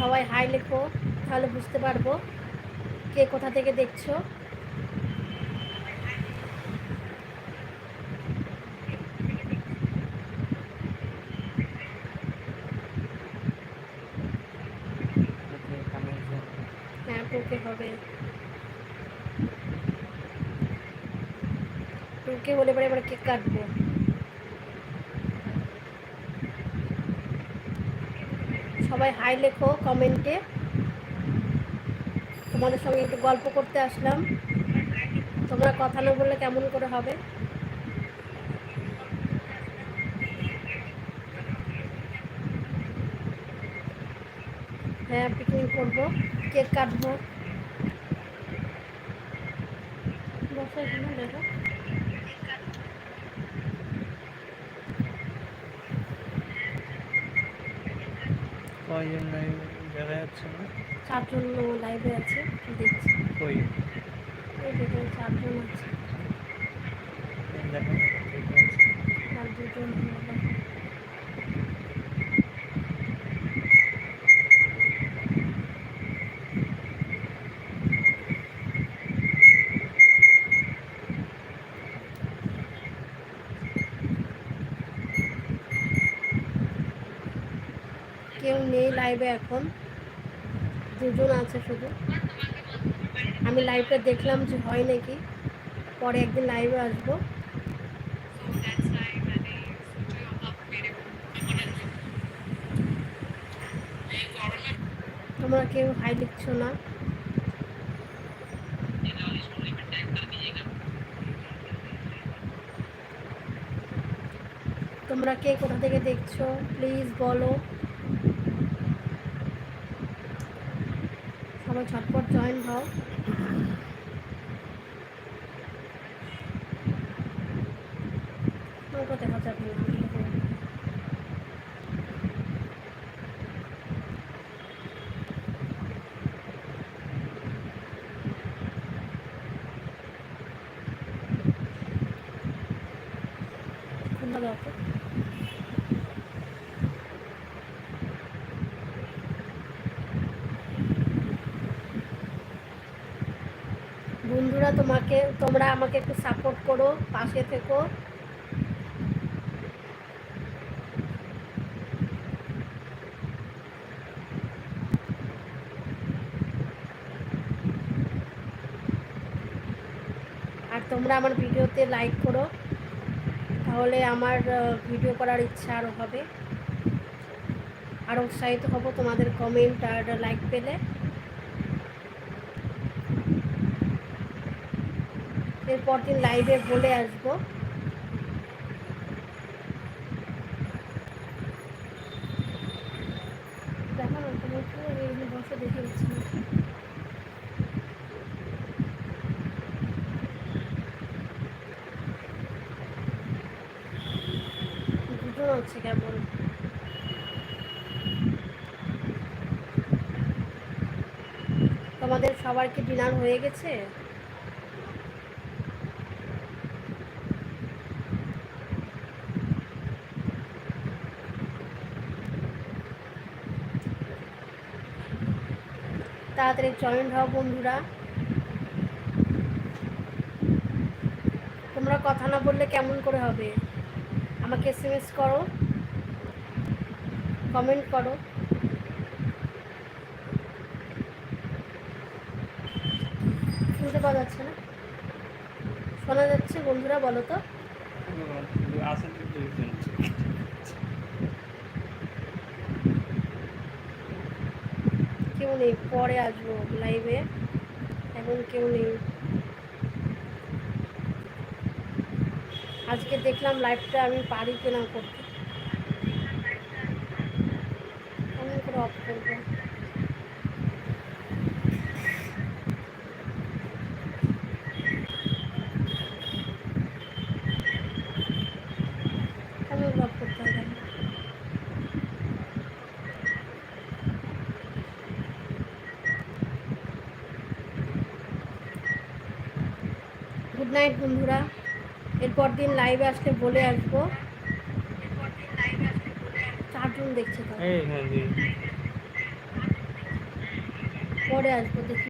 সবাই হাই লেখো, তাহলে বুঝতে পারব কে কোথা থেকে দেখছ। হ্যাঁ টুকে হবে। টুকে হলে পরে এবার কেক কাটবো। সবাই হাই লেখো, কমেন্টে। তোমাদের সঙ্গে একটু গল্প করতে আসলাম। তোমরা কথা না বললে কেমন করে হবে? হ্যাঁ পিকনিক করব, কেক কাটবো। দেখো। কয়জন লাইভ দেখা যাচ্ছে না চারজন লাইভে আছে দেখছি? কই? এই দেখুন চারজন আছে। দেখা দুজন কেউ নেই লাইভে এখন। দুজন আছে শুধু। আমি লাইভটা দেখলাম যে হয় নাকি। পরে একদিন লাইভে আসব। তোমরা কেউ হাই লিখছো না। তোমরা কে কোথা থেকে দেখছ? প্লিজ বলো। সবাই ঝটপট জয়েন হও। নৌকা দেখা যাবে না খোলা দাও তো। বন্ধুরা, তোমাকে, তোমরা আমাকে একটু সাপোর্ট করো, পাশে থেকো। আর তোমরা আমার ভিডিওতে লাইক করো, তাহলে আমার ভিডিও করার ইচ্ছা আরও হবে। আরও উৎসাহিত হব তোমাদের কমেন্ট আর লাইক পেলে। এরপর দিন লাইভে বলে আসব। বসে না কেমন তোমাদের সবার কি ডিনার হয়ে গেছে? তাড়াতাড়ি জয়েন হও বন্ধুরা। তোমরা কথা না বললে কেমন করে হবে? আমাকে এস করো কমেন্ট করো। শুনতে পাওয়া যাচ্ছে না? শোনা যাচ্ছে বন্ধুরা বলো তো? কেউ নেই, পরে আসব লাইভে এখন কেউ নেই। আজকে দেখলাম লাইভটা আমি পারি কিনা করতে। আমি করে অফ করব। গুড নাইট বন্ধুরা। এরপর দিন লাইভে আসলে বলে আসব। চারজন দেখছে হ্যাঁ, পরে আসব দেখি।